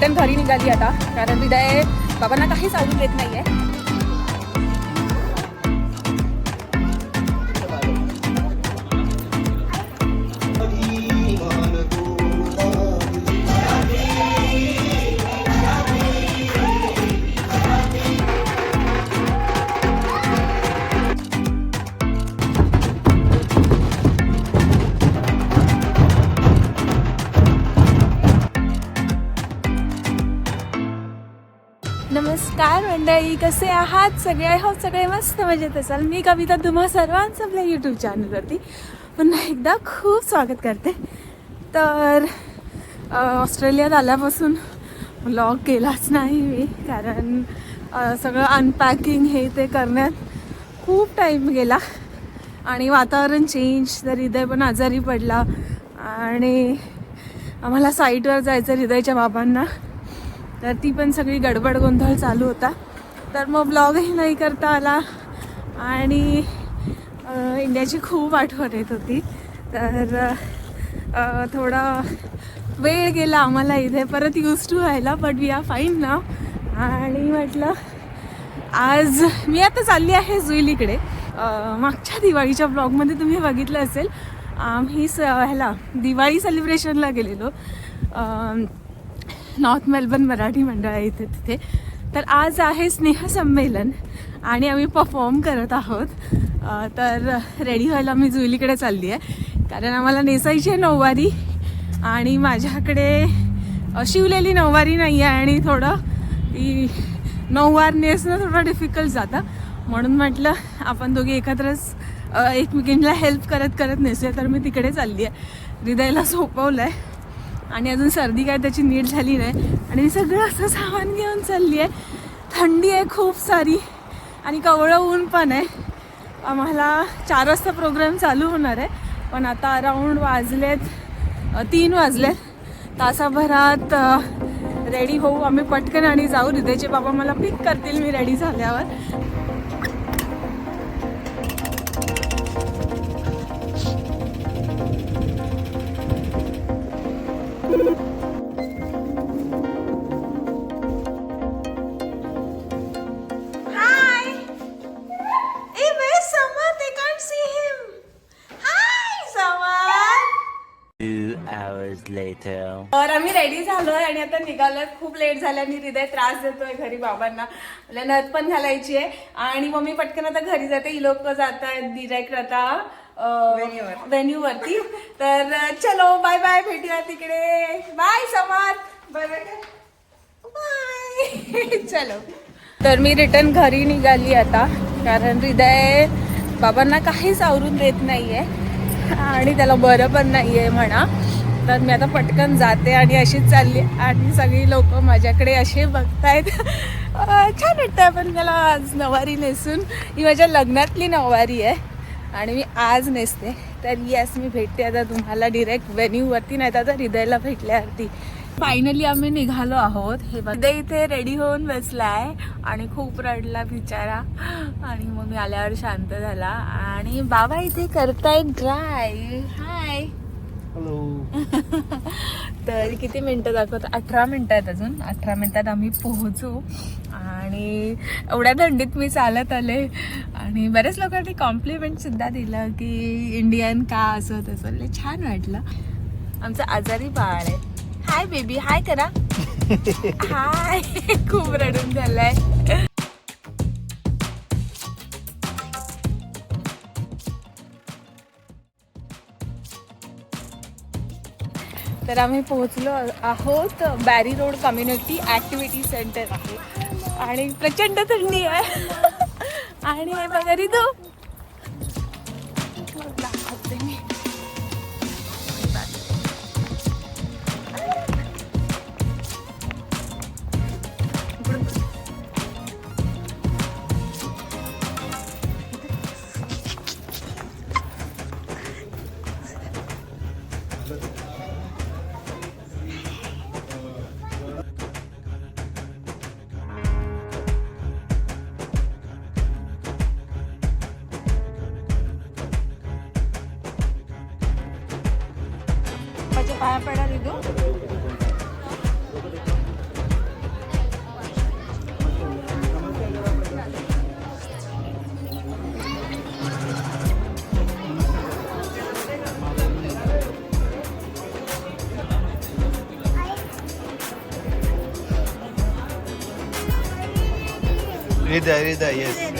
Return घरी निघाली आता. कारण हृदय बाबांना काहीच आवडून देत नाही आहे नमस्कार मंडळी कसे आहात? सगळे आय होप सगळे मस्त मजेत असाल? मी कविता तुम्हा सर्वांचं आपल्या यूट्यूब चॅनलवरती पुन्हा एकदा खूप स्वागत करते. तर ऑस्ट्रेलियात आल्यापासून व्लॉग केलाच नाही मी कारण सगळं अनपॅकिंग हे ते करण्यात खूप टाईम गेला आणि वातावरण चेंज तर हृदय पण आजारी पडला आणि आम्हाला साईटवर जायचं हृदयच्या बाबांना. तर ती पण सगळी गडबड गोंधळ चालू होता. तर मग ब्लॉगही नाही करता आला. आणि इंडियाची खूप आठवण येत होती. तर थोडा वेळ गेला आम्हाला इथे. परत यूज टू व्हायला बट वी आर फाईन ना आणि म्हटलं आज मी आता चालली आहे जुईलीकडे मागच्या दिवाळीच्या ब्लॉगमध्ये तुम्ही बघितलं असेल. आम्ही स ह्याला दिवाळी सेलिब्रेशनला गेलेलो. नॉर्थ मेलबर्न मराठी मंडळ आहे इथे तिथे. तर आज आहे स्नेहसंमेलन आणि आम्ही परफॉर्म करत आहोत. तर रेडी व्हायला मी जुईलीकडे चालली आहे. कारण आम्हाला नेसायची आहे नऊवारी आणि माझ्याकडे शिवलेली नऊवारी नाही आहे आणि थोडं ती नऊवार नेसणं थोडं डिफिकल्ट जातं. म्हणून म्हटलं आपण दोघी एकत्रच एकमेकींना हेल्प करत करत नेसूया. तर मी तिकडे चालली आहे. हृदयला सोपवलं आहे आणि अजून सर्दी काय त्याची नीट झाली नाही. आणि मी सगळं असं सामान घेऊन चालली आहे थंडी आहे खूप सारी. आणि कवळं ऊन पण आहे. आम्हाला चार वाजता प्रोग्राम चालू होणार आहे. पण आता अराऊंड वाजलेत तीन वाजलेत. तासाभरात रेडी होऊ आम्ही पटकन आणि जाऊ. हृदयचे बाबा मला पिक करतील मी रेडी झाल्यावर. Later. तर आम्ही रेडी झालोय आणि आता निघालोय. खूप लेट झालं आणि हृदय त्रास देतोय घरी बाबांना. मला नथ पण घालायची आहे. आणि मम्मी पटकन आता घरी जाते. ही लोक जात आहेत डिरेक्ट आता व्हेन्यू वरती. तर चलो बाय बाय भेटूया तिकडे. बाय समार. बाय बाय बाय चलो. तर मी रिटर्न घरी निघाली आता. कारण हृदय बाबांना काहीच आवरून देत नाहीये. आणि त्याला बरं पण नाहीये म्हणा. तर मी आता पटकन जाते आणि अशीच चालली आणि सगळी लोक माझ्याकडे असे बघतायत. छान वाटतं पण मला आज नवारी नेसून. ही माझ्या लग्नातली नवारी आहे आणि मी आज नेसते. तर येस मी भेटते आता तुम्हाला डिरेक्ट व्हेन्यूवरती नाही तर आता हृदयला भेटल्यावरती. फायनली आम्ही निघालो आहोत. हे बघ हृदय इथे रेडी होऊन बसलाय आणि खूप रडला बिचारा. आणि मग मी आल्यावर शांत झाला. आणि बाबा इथे करताय ड्राय हाय तर किती मिनटं दाखवत? अठरा मिनटं आहेत अजून. अठरा मिनटात आम्ही पोहोचू. आणि एवढ्या थंडीत मी चालत आले. आणि बरेच लोकांनी कॉम्प्लिमेंट सुद्धा दिलं की इंडियन का असं तसं. छान वाटलं. आमचं आजारी बाळ आहे. हाय बेबी हाय करा. हाय खूप रडून झालंय. तर आम्ही पोहोचलो आहोत Barry road community activity center आहे. आणि प्रचंड थंडी आहे. आणि हे बघा रिदू पाया पडा दिदू Rida, Rida, yes.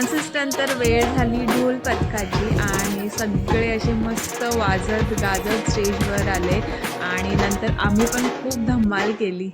तर वेळ झाली ढोल पथकाची आणि सगळे असे मस्त वाजत गाजत स्टेजवर आले. आणि नंतर आम्ही पण खूप धमाल केली.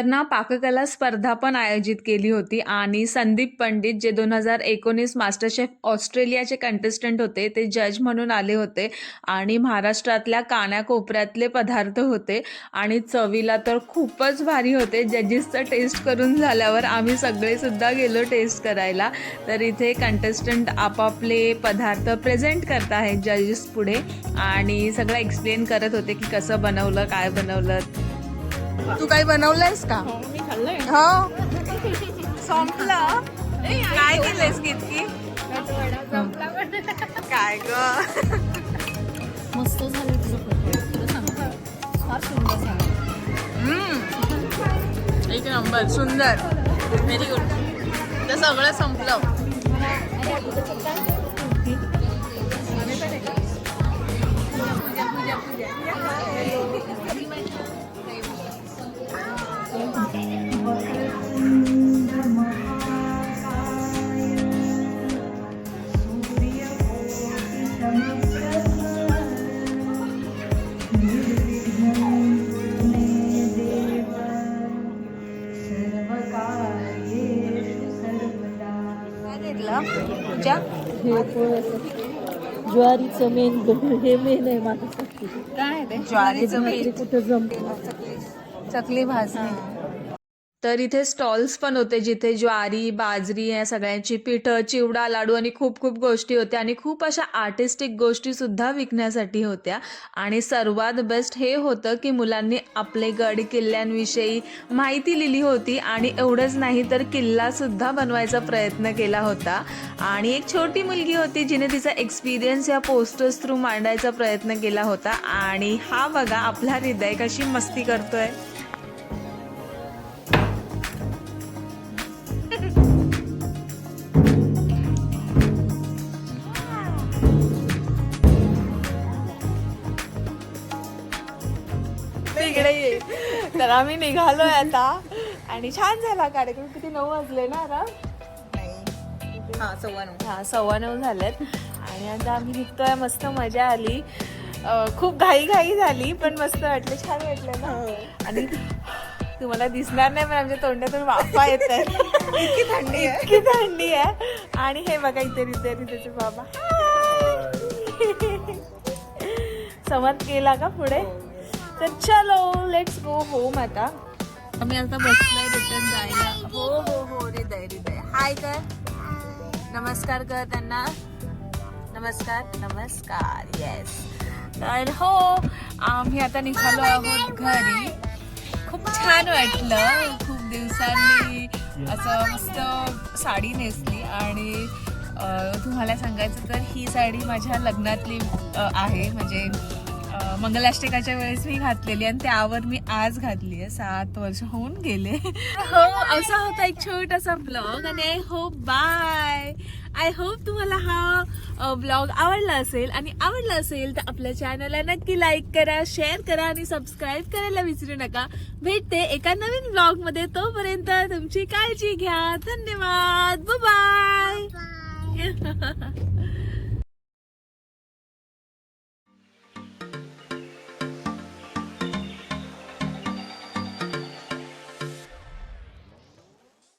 तर ना पाककला स्पर्धा पण आयोजित केली होती आणि संदीप पंडित जे दोन हजार एकोणीस मास्टरशेफ ऑस्ट्रेलियाचे कंटेस्टंट होते ते जज म्हणून आले होते आणि महाराष्ट्रातल्या कानाकोपऱ्यातले पदार्थ होते आणि चवीला तर खूपच भारी होते. जजेसचं टेस्ट करून झाल्यावर आम्ही सगळेसुद्धा गेलो टेस्ट करायला. तर इथे कंटेस्टंट आपापले पदार्थ प्रेझेंट करत आहेत जजेस पुढे आणि सगळं एक्सप्लेन करत होते की कसं बनवलं काय बनवलं. तू काही बनवलंयस का? खाल्लंय. हो? संपलं. काय केलंयस कितकी काय ग? मस्त झालं तुझं. एक नंबर सुंदर. व्हेरी गुड तर सगळं संपलं. ज्वारीचं मेन हे मेन आहे माझ्यासाठी. काय ते ज्वारीचं कुठं जमतं चकली भाजणी तर इथे स्टॉल्स पण होते जिथे ज्वारी बाजरी या सगळ्यांची पिठं चिवडा लाडू आणि खूप खूप गोष्टी होत्या आणि खूप अशा आर्टिस्टिक गोष्टीसुद्धा विकण्यासाठी होत्या. आणि सर्वात बेस्ट हे होतं की मुलांनी आपले गड किल्ल्यांविषयी माहिती लिहिली होती आणि एवढंच नाही तर किल्लासुद्धा बनवायचा प्रयत्न केला होता. आणि एक छोटी मुलगी होती जिने तिचा एक्सपिरियन्स या पोस्टर्स थ्रू मांडायचा प्रयत्न केला होता. आणि हा बघा आपला हृदय कशी मस्ती करतोय. तर आम्ही निघालोय आता. आणि छान झाला कार्यक्रम. किती नऊ वाजले ना आता? हा सव्वा नऊ. हा सव्वा नऊ झालेत. आणि आता आम्ही निघतोय मस्त मजा आली. अं, खूप घाई घाई झाली पण मस्त वाटलं. छान वाटलं ना? आणि तुम्हाला दिसणार नाही पण आमच्या तोंडातून वाफा येत आहे इतकी थंडी आहे. इतकी थंडी आहे. आणि हे बघा इथे इथे त्याचे बाबा. संवाद केला का पुढे? तर चलो लेट्स गो होम आता. आम्ही आता बसलोय रिटर्न जायला. हो हो हो हृदय हृदय हाय कर. नमस्कार कर त्यांना. नमस्कार नमस्कार येस तर हो आम्ही आता निघालो आहोत घरी. खूप छान वाटलं. खूप दिवसांनी असं मस्त साडी नेसली आणि तुम्हाला सांगायचं तर ही साडी माझ्या लग्नातली आहे. म्हणजे मंगलाष्टकाच्या वेळेस मी घातलेली आणि त्यावर मी आज घातली आहे. सात वर्ष होऊन गेले. हो असा होता एक छोटासा ब्लॉग आणि I hope bye I hope तुम्हाला हा ब्लॉग आवडला असेल. आणि आवडला असेल तर आपल्या चॅनलला नक्की लाईक करा शेअर करा आणि सबस्क्राईब करायला विसरू नका. भेटते एका नवीन ब्लॉगमध्ये. तोपर्यंत तुमची काळजी घ्या. धन्यवाद. बाय